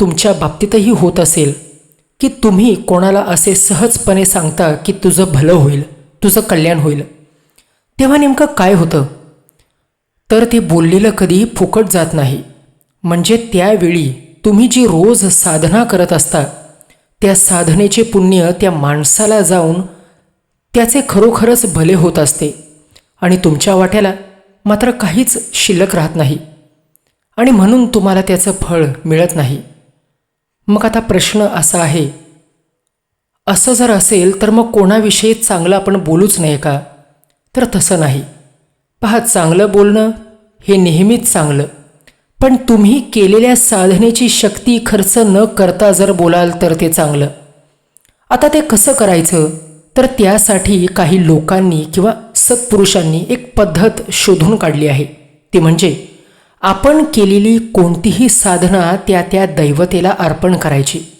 तुमच्या बाबतीतही होत असेल की तुम्ही कोणाला असे सहजपणे सांगता की तुझं भलं होईल तुझं कल्याण होईल. तेव्हा नेमकं काय होतं? तर ते बोललेलं कधी फुकट जात नाही. म्हणजे त्यावेळी तुम्ही जी रोज साधना करत असता त्या साधनेचे पुण्य त्या माणसाला जाऊन त्याचे खरोखरच भले होत असते आणि तुमच्या वाट्याला मात्र काहीच शिल्लक राहत नाही. आणि म्हणून तुम्हाला त्याचं फळ मिळत नाही. मग आता प्रश्न असा आहे. असं जर असेल तर मग कोणाविषयी चांगलं आपण बोलूच नाही का? तर तसं नाही. पहा चांगलं बोलणं हे नेहमीच चांगलं. पण तुम्ही केलेल्या साधनेची शक्ती खर्च न करता जर बोलाल तर ते चांगलं. आता ते कसं करायचं? तर त्यासाठी काही लोकांनी किंवा सत्पुरुषांनी एक पद्धत शोधून काढली आहे. ती म्हणजे आपण केलेली कोणतीही साधना त्या त्या दैवतेला अर्पण करायची.